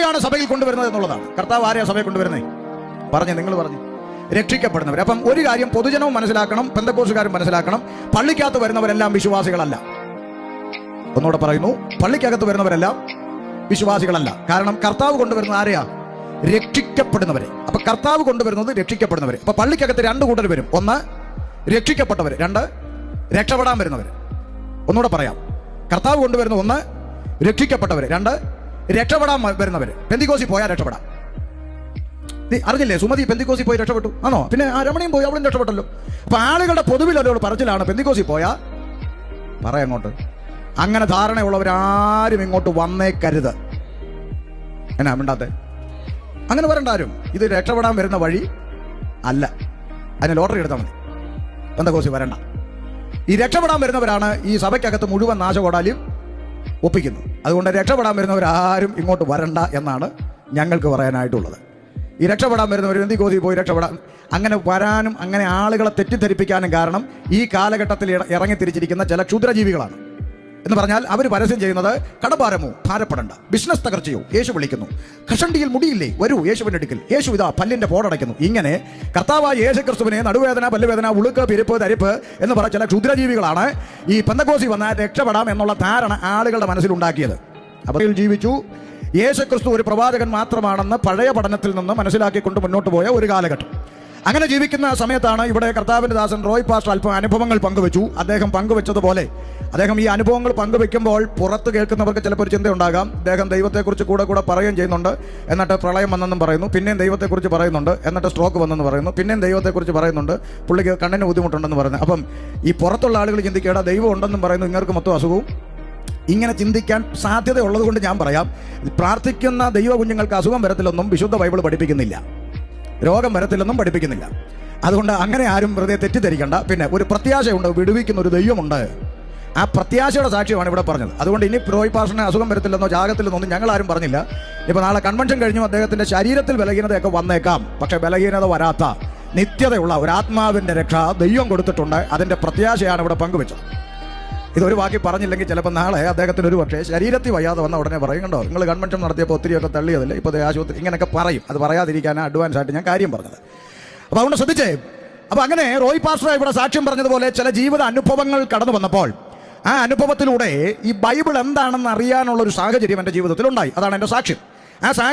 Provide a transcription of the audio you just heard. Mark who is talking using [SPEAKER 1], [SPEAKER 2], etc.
[SPEAKER 1] ആരെയാണ് സഭയിൽ കൊണ്ടുവരുന്നത് എന്നുള്ളതാണ്. കർത്താവ് ആരെയാണ് സഭയിൽ കൊണ്ടുവരുന്നത് പറഞ്ഞു നിങ്ങൾ പറഞ്ഞു. രക്ഷിക്കപ്പെടുന്നവർ. അപ്പം ഒരു കാര്യം പൊതുജനവും മനസ്സിലാക്കണം പെന്തക്കോസുകാരും മനസ്സിലാക്കണം. പള്ളിക്കകത്ത് വരുന്നവരെല്ലാം വിശ്വാസികളല്ല. ഒന്നുകൂടെ പറയുന്നു പള്ളിക്കകത്ത് വരുന്നവരെല്ലാം വിശ്വാസികളല്ല. കാരണം കർത്താവ് കൊണ്ടുവരുന്നത് ആരെയാ? രക്ഷിക്കപ്പെടുന്നവരെ. അപ്പൊ കർത്താവ് കൊണ്ടുവരുന്നത് രക്ഷിക്കപ്പെടുന്നവരെ. അപ്പൊ പള്ളിക്കകത്ത് രണ്ട് കൂട്ടർ വരും. ഒന്ന് രക്ഷിക്കപ്പെട്ടവർ രണ്ട് രക്ഷപ്പെടാൻ വരുന്നവർ ഒന്നുകൂടെ പറയാം. കർത്താവ് കൊണ്ടുവരുന്ന ഒന്ന് രക്ഷിക്കപ്പെട്ടവർ രണ്ട് രക്ഷപ്പെടാൻ വരുന്നവർ പെന്തിക്കോസി പോയാൽ രക്ഷപ്പെടാം. നീ അറിഞ്ഞില്ലേ? സുമതി പെന്തിക്കോസി പോയി രക്ഷപ്പെട്ടു. ആണോ? പിന്നെ ആ രമണിയും പോയി അവളും രക്ഷപ്പെട്ടല്ലോ. അപ്പൊ ആളുകളുടെ പൊതുവിലൊരു പറച്ചിലാണ്. പെന്തിക്കോസി പോയാ? പറയങ്ങോട്ട് അങ്ങനെ ധാരണയുള്ളവരാരും ഇങ്ങോട്ട് വന്നേക്കരുത്. എന്നാ മിണ്ടാത്തെ. അങ്ങനെ വരണ്ട ആരും. ഇത് രക്ഷപ്പെടാൻ വരുന്ന വഴി അല്ല. അതിന് ലോട്ടറി എടുത്താൽ മതി. പെന്തക്കോസി വരണ്ട. ഈ രക്ഷപ്പെടാൻ വരുന്നവരാണ് ഈ സഭയ്ക്കകത്ത് മുഴുവൻ നാശകോടാലിയും ഒപ്പിക്കുന്നത് അതുകൊണ്ട് രക്ഷപ്പെടാൻ വരുന്നവരാരും ഇങ്ങോട്ട് വരണ്ട എന്നാണ് ഞങ്ങൾക്ക് പറയാനായിട്ടുള്ളത്. ഈ രക്ഷപ്പെടാൻ വരുന്നവർ എന്തിക്കോതി പോയി രക്ഷപ്പെടാൻ? അങ്ങനെ വരാനും അങ്ങനെ ആളുകളെ തെറ്റിദ്ധരിപ്പിക്കാനും കാരണം ഈ കാലഘട്ടത്തിൽ ഇറങ്ങിത്തിരിച്ചിരിക്കുന്ന ഇറങ്ങി തിരിച്ചിരിക്കുന്ന ചില ക്ഷുദ്രജീവികളാണ്. എന്ന് പറഞ്ഞാൽ അവർ പരസ്യം ചെയ്യുന്നത് കടഭാരമോ? ഭാരപ്പെടണ്ട. ബിസിനസ് തകർച്ചയോ? യേശു വിളിക്കുന്നു. കഷണ്ടിയിൽ മുടിയില്ലേ? വരൂ യേശുവിന്റെ അടുക്കൽ. യേശു ഇതാ പല്ലിന്റെ പോടടയ്ക്കുന്നു ഇങ്ങനെ കർത്താവായ യേശു ക്രിസ്തുവിനെ നടുവേദന പല്ലുവേദന ഉളുക്ക് പിരിപ്പ് തരിപ്പ് എന്ന് പറഞ്ഞ ചില ക്ഷുദ്രജീവികളാണ് ഈ പന്തകോസി വന്നാൽ രക്ഷപ്പെടാം എന്നുള്ള ധാരണ ആളുകളുടെ മനസ്സിലുണ്ടാക്കിയത്. അപ്പോൾ ജീവിച്ചു. യേശു ക്രിസ്തു ഒരു പ്രവാചകൻ മാത്രമാണെന്ന് പഴയ പഠനത്തിൽ നിന്ന് മനസ്സിലാക്കിക്കൊണ്ട് മുന്നോട്ട് പോയ ഒരു കാലഘട്ടം. അങ്ങനെ ജീവിക്കുന്ന സമയത്താണ് ഇവിടെ കർത്താവിന്റെ ദാസൻ റോയ് പാസ്റ്റർ അല്പം അനുഭവങ്ങൾ പങ്കുവെച്ചു. അദ്ദേഹം പങ്കുവെച്ചതുപോലെ അദ്ദേഹം ഈ അനുഭവങ്ങൾ പങ്കുവെക്കുമ്പോൾ പുറത്ത് കേൾക്കുന്നവർക്ക് ചിലപ്പോൾ ഒരു ചിന്തയുണ്ടാകാം. അദ്ദേഹം ദൈവത്തെക്കുറിച്ച് കൂടെ കൂടെ പറയുകയും ചെയ്യുന്നുണ്ട്. എന്നിട്ട് പ്രളയം വന്നെന്നും പറയുന്നു. പിന്നെയും ദൈവത്തെക്കുറിച്ച് പറയുന്നുണ്ട്. എന്നിട്ട് സ്ട്രോക്ക് വന്നെന്ന് പറയുന്നു. പിന്നെയും ദൈവത്തെക്കുറിച്ച് പറയുന്നുണ്ട്. പുള്ളിക്ക് കണ്ണിന് ബുദ്ധിമുട്ടുണ്ടെന്ന് പറയുന്നത് അപ്പം ഈ പുറത്തുള്ള ആളുകൾ ചിന്തിക്കേണ്ട ദൈവം ഉണ്ടെന്നും പറയുന്നു. ഇങ്ങർക്ക് മൊത്തം അസുഖവും? ഇങ്ങനെ ചിന്തിക്കാൻ സാധ്യതയുള്ളത് കൊണ്ട് ഞാൻ പറയാം. പ്രാർത്ഥിക്കുന്ന ദൈവ കുഞ്ഞുങ്ങൾക്ക് അസുഖം വരത്തിലൊന്നും വിശുദ്ധ ബൈബിൾ പഠിപ്പിക്കുന്നില്ല. രോഗം വരത്തില്ലെന്നും പഠിപ്പിക്കുന്നില്ല. അതുകൊണ്ട് അങ്ങനെ ആരും വെറുതെ തെറ്റിദ്ധരിക്കണ്ട. പിന്നെ ഒരു പ്രത്യാശയുണ്ട് വിടുവിക്കുന്ന ഒരു ദൈവമുണ്ട്. ആ പ്രത്യാശയുടെ സാക്ഷ്യമാണ് ഇവിടെ പറഞ്ഞത്. അതുകൊണ്ട് ഇനി റോയ് പാഷന് അസുഖം വരത്തില്ലെന്നോ ജാഗത്തില്ലെന്നൊന്നും ഞങ്ങൾ ആരും പറഞ്ഞില്ല. ഇപ്പൊ നാളെ കൺവെൻഷൻ കഴിഞ്ഞു അദ്ദേഹത്തിന്റെ ശരീരത്തിൽ ബലഹീനതയൊക്കെ വന്നേക്കാം. പക്ഷെ ബലഹീനത വരാത്ത നിത്യതയുള്ള ഒരു ആത്മാവിന്റെ രക്ഷ ദൈവം കൊടുത്തിട്ടുണ്ട്. അതിന്റെ പ്രത്യാശയാണ് ഇവിടെ പങ്കുവെച്ചത്. ഇതൊരു വാക്കി പറഞ്ഞില്ലെങ്കിൽ ചിലപ്പോൾ നാളെ അദ്ദേഹത്തിന് ഒരു പക്ഷേ ശരീരത്തിൽ വയ്യാതെ വന്ന ഉടനെ പറയും. കണ്ടോ? നിങ്ങൾ കൺവെൻഷൻ നടത്തിയപ്പോൾ ഒത്തിരിയൊക്കെ തള്ളിയതല്ലേ? ഇപ്പോൾ ആശുപത്രി ഇങ്ങനെയൊക്കെ പറയും. അത് പറയാതിരിക്കാനാണ് അഡ്വാൻസ് ആയിട്ട് ഞാൻ കാര്യം പറഞ്ഞത്. അപ്പോൾ അതുകൊണ്ട് ശ്രദ്ധിച്ചേ. അപ്പോൾ അങ്ങനെ റോയ് പാസ്റ്റർ ഇവിടെ സാക്ഷ്യം പറഞ്ഞതുപോലെ ചില ജീവിത അനുഭവങ്ങൾ കടന്നു വന്നപ്പോൾ ആ അനുഭവത്തിലൂടെ ഈ ബൈബിൾ എന്താണെന്ന് അറിയാനുള്ള ഒരു സാഹചര്യം എന്റെ ജീവിതത്തിൽ ഉണ്ടായി അതാണ് എന്റെ സാക്ഷ്യം. ആ സാഹചര്യം